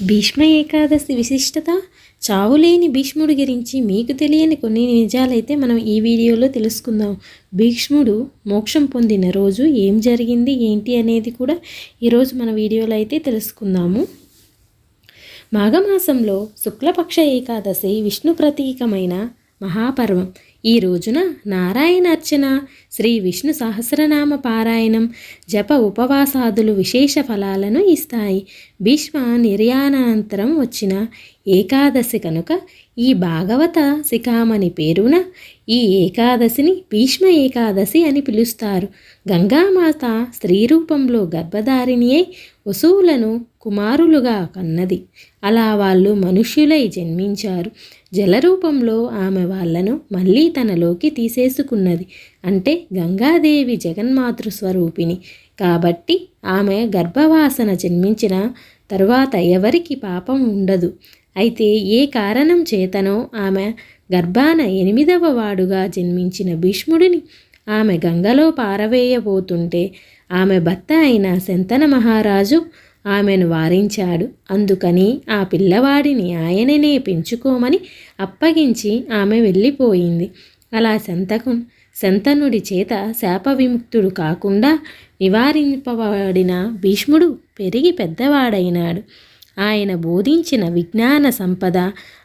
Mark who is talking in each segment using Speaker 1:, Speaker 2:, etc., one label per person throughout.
Speaker 1: భీష్మ ఏకాదశి విశిష్టత? చావులేని భీష్ముడి గురించి మీకు తెలియని కొన్ని నిజాలైతే మనం ఈ వీడియోలో తెలుసుకుందాం. భీష్ముడు మోక్షం పొందిన రోజు ఏం జరిగింది ఏంటి అనేది కూడా ఈరోజు మన వీడియోలో అయితే తెలుసుకుందాము. మాఘమాసంలో శుక్లపక్ష ఏకాదశి విష్ణు ప్రతీకమైన మహాపర్వం. ఈ రోజున నారాయణ అర్చన శ్రీ విష్ణు సహస్రనామ పారాయణం జప ఉపవాసాదులు విశేష ఫలాలను ఇస్తాయి. భీష్మ నిర్యాణానంతరం వచ్చిన ఏకాదశి కనుక ఈ భాగవత శిఖామణి పేరున ఈ ఏకాదశిని భీష్మ ఏకాదశి అని పిలుస్తారు. గంగామాత స్త్రీ రూపంలో గర్భధారిణి అయి వసువులను కుమారులుగా కన్నది. అలా వాళ్ళు మనుష్యులై జన్మించారు. జలరూపంలో ఆమె వాళ్ళను మళ్ళీ తనలోకి తీసేసుకున్నది. అంటే గంగాదేవి జగన్మాతృ స్వరూపిణి. కాబట్టి ఆమె గర్భవాసన జన్మించిన తరువాత ఎవరికి పాపం ఉండదు. అయితే ఏ కారణం చేతనో ఆమె గర్భాన ఎనిమిదవ వాడుగా జన్మించిన భీష్ముడిని ఆమె గంగలో పారవేయబోతుంటే ఆమె భర్త అయిన శంతన మహారాజు ఆమెను వారించాడు. అందుకని ఆ పిల్లవాడిని ఆయననే పెంచుకోమని అప్పగించి ఆమె వెళ్ళిపోయింది. అలా శంతకు శంతనుడి చేత శాప విముక్తుడు కాకుండా నివారింపబడిన భీష్ముడు పెరిగి పెద్దవాడైనాడు. ఆయన బోధించిన విజ్ఞాన సంపద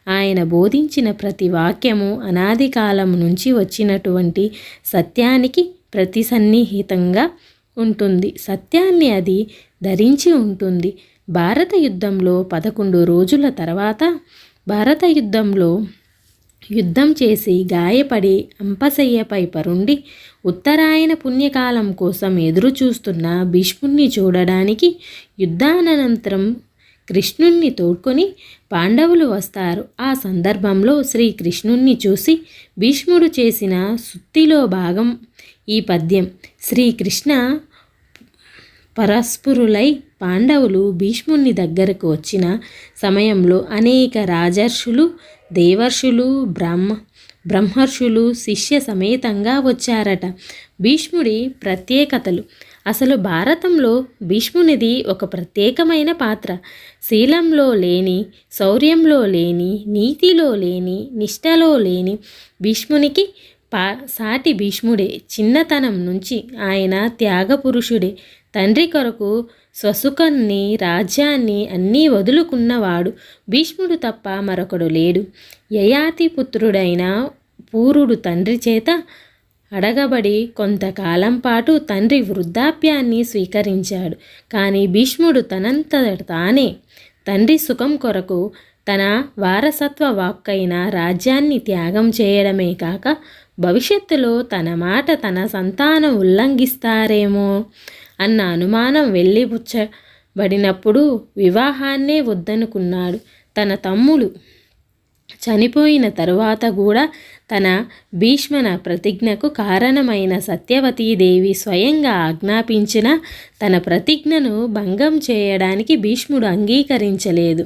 Speaker 1: ఆయన బోధించిన ప్రతి వాక్యము అనాది కాలం నుంచి వచ్చినటువంటి సత్యానికి ప్రతిసన్నిహితంగా ఉంటుంది. సత్యాన్ని అది ధరించి ఉంటుంది. భారత యుద్ధంలో పదకొండు రోజుల తర్వాత భారత యుద్ధంలో యుద్ధం చేసి గాయపడి అంపశయ్యపై పరుండి ఉత్తరాయణ పుణ్యకాలం కోసం ఎదురు చూస్తున్న భీష్ముణ్ణి చూడడానికి యుద్ధానంతరం కృష్ణుణ్ణి తోడ్కొని పాండవులు వస్తారు. ఆ సందర్భంలో శ్రీకృష్ణుణ్ణి చూసి భీష్ముడు చేసిన సుత్తిలో భాగం ఈ పద్యం. శ్రీకృష్ణ పరస్పురులై పాండవులు భీష్ముని దగ్గరకు వచ్చిన సమయంలో అనేక రాజర్షులు దేవర్షులు బ్రహ్మ బ్రహ్మర్షులు శిష్య సమేతంగా వచ్చారట. భీష్ముడి ప్రత్యేకతలు అసలు భారతంలో భీష్మునిది ఒక ప్రత్యేకమైన పాత్ర. శీలంలో లేని శౌర్యంలో లేని నీతిలో లేని నిష్టలో లేని భీష్మునికి పా సాటి భీష్ముడే. చిన్నతనం నుంచి ఆయన త్యాగపురుషుడే. తండ్రి కొరకు స్వసుఖాన్ని రాజ్యాన్ని అన్నీ వదులుకున్నవాడు. భీష్ముడు తప్ప మరొకడు లేడు. యయాతి పుత్రుడైన పూరుడు తండ్రి చేత అడగబడి కొంతకాలం పాటు తండ్రి వృద్ధాప్యాన్ని స్వీకరించాడు. కానీ భీష్ముడు తనంత తానే తండ్రి సుఖం కొరకు తన వారసత్వ వాక్కైన రాజ్యాన్ని త్యాగం చేయడమే కాక భవిష్యత్తులో తన మాట తన సంతానం ఉల్లంఘిస్తారేమో అన్న అనుమానం వెళ్ళిపుచ్చబడినప్పుడు వివాహాన్నే వద్దనుకున్నాడు తన తమ్ముడు. చనిపోయిన తరువాత కూడా తన భీష్మన ప్రతిజ్ఞకు కారణమైన సత్యవతీదేవి స్వయంగా ఆజ్ఞాపించిన తన ప్రతిజ్ఞను భంగం చేయడానికి భీష్ముడు అంగీకరించలేదు.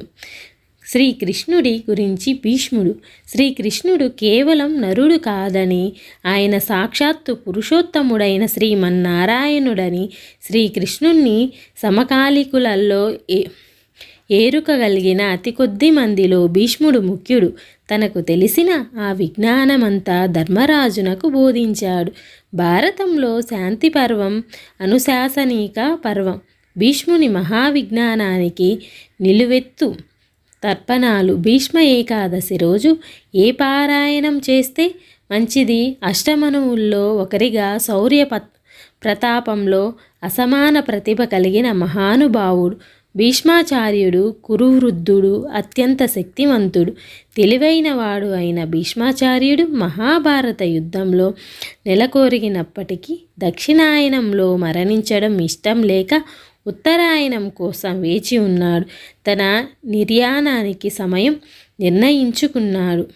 Speaker 1: శ్రీకృష్ణుడి గురించి భీష్ముడు శ్రీకృష్ణుడు కేవలం నరుడు కాదని ఆయన సాక్షాత్తు పురుషోత్తముడైన శ్రీమన్నారాయణుడని శ్రీకృష్ణుణ్ణి సమకాలికులలో ఏ ఏరుకగలిగిన అతి కొద్ది మందిలో భీష్ముడు ముఖ్యుడు. తనకు తెలిసిన ఆ విజ్ఞానమంతా ధర్మరాజునకు బోధించాడు. భారతంలో శాంతి పర్వం అనుశాసనిక పర్వం భీష్ముని మహావిజ్ఞానానికి నిలువెత్తు తర్పణాలు భీష్మ ఏకాదశి రోజు ఏ పారాయణం చేస్తే మంచిది? అష్టమనువుల్లో ఒకరిగా శౌర్య ప్రతాపంలో అసమాన ప్రతిభ కలిగిన మహానుభావుడు భీష్మాచార్యుడు కురువృద్ధుడు అత్యంత శక్తివంతుడు తెలివైనవాడు అయిన భీష్మాచార్యుడు మహాభారత యుద్ధంలో నెలకొరిగినప్పటికీ దక్షిణాయనంలో మరణించడం ఇష్టం లేక ఉత్తరాయణం కోసం వేచి ఉన్నాడు. తన నిర్యాణానికి సమయం నిర్ణయించుకున్నాడు.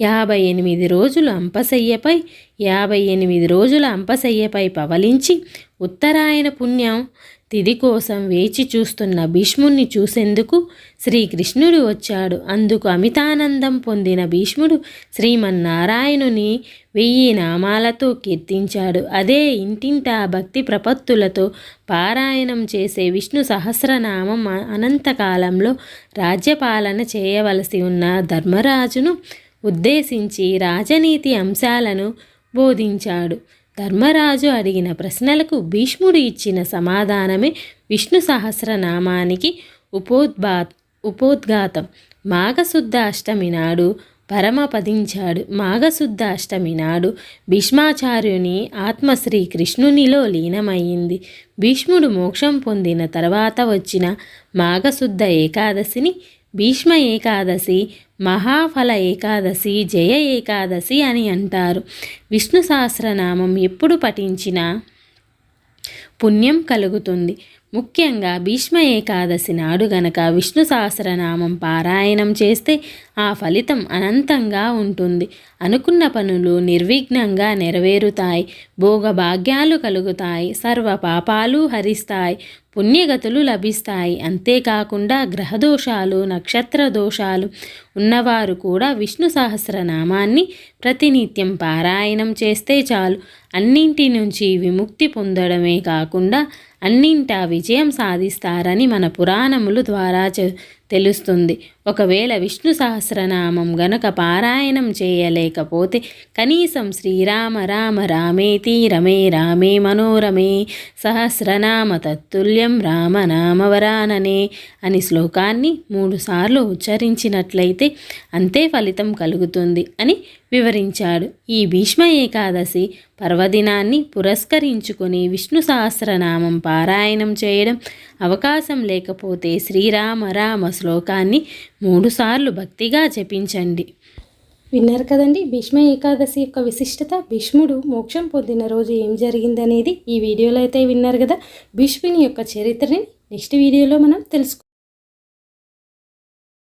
Speaker 1: యాభై ఎనిమిది రోజులు అంపశయ్యపై యాభై ఎనిమిది రోజుల అంపశయ్యపై పవలించి ఉత్తరాయణ పుణ్యం తిది కోసం వేచి చూస్తున్న భీష్ముణ్ణి చూసేందుకు శ్రీకృష్ణుడు వచ్చాడు. అందుకు అమితానందం పొందిన భీష్ముడు శ్రీమన్నారాయణుని వెయ్యి నామాలతో కీర్తించాడు. అదే ఇంటింటా భక్తి ప్రపత్తులతో పారాయణం చేసే విష్ణు సహస్రనామం అనంతకాలంలో రాజ్యపాలన చేయవలసి ఉన్న ధర్మరాజును ఉద్దేశించి రాజనీతి అంశాలను బోధించాడు. ధర్మరాజు అడిగిన ప్రశ్నలకు భీష్ముడు ఇచ్చిన సమాధానమే విష్ణు సహస్రనామానికి ఉపోద్భా ఉపోద్ఘాతం. మాఘశుద్ధ అష్టమి నాడు పరమపదించాడు మాఘశుద్ధ అష్టమి నాడు భీష్మాచార్యుని ఆత్మ శ్రీ కృష్ణునిలో లీనమయ్యింది భీష్ముడు మోక్షం పొందిన తర్వాత వచ్చిన మాఘశుద్ధ ఏకాదశిని భీష్మ ఏకాదశి మహాఫల ఏకాదశి జయ ఏకాదశి అని అంటారు. విష్ణు సహస్రనామం ఎప్పుడు పఠించినా పుణ్యం కలుగుతుంది. ముఖ్యంగా భీష్మ ఏకాదశి నాడు గనక విష్ణు సహస్రనామం పారాయణం చేస్తే ఆ ఫలితం అనంతంగా ఉంటుంది. అనుకున్న పనులు నిర్విఘ్నంగా నెరవేరుతాయి. భోగభాగ్యాలు కలుగుతాయి. సర్వ పాపాలు హరిస్తాయి. పుణ్యగతులు లభిస్తాయి. అంతేకాకుండా గ్రహదోషాలు నక్షత్ర దోషాలు ఉన్నవారు కూడా విష్ణు సహస్రనామాన్ని ప్రతినిత్యం పారాయణం చేస్తే చాలు. అన్నింటి నుంచి విముక్తి పొందడమే కాకుండా అన్నింటా విజయం సాధిస్తారని మన పురాణములు ద్వారా తెలుస్తుంది. ఒకవేళ విష్ణు సహస్రనామం గనక పారాయణం చేయలేకపోతే కనీసం శ్రీరామ రామ రామేతి రమే రామే మనోరమే సహస్రనామ తత్తుల్యం రామనామవరాననే అని శ్లోకాన్ని మూడుసార్లు ఉచ్చరించినట్లయితే అంతే ఫలితం కలుగుతుంది అని వివరించాడు. ఈ భీష్మ ఏకాదశి పర్వదినాన్ని పురస్కరించుకొని విష్ణు సహస్రనామం పారాయణం చేయడం అవకాశం లేకపోతే శ్రీరామ రామ శ్లోకాన్ని మూడుసార్లు భక్తిగా జపించండి.
Speaker 2: విన్నారు కదండి భీష్మ ఏకాదశి యొక్క విశిష్టత భీష్ముడు మోక్షం పొందిన రోజు ఏం జరిగిందనేది ఈ వీడియోలో అయితే విన్నారు కదా. భీష్ముని యొక్క చరిత్రని నెక్స్ట్ వీడియోలో మనం తెలుసుకుందాం.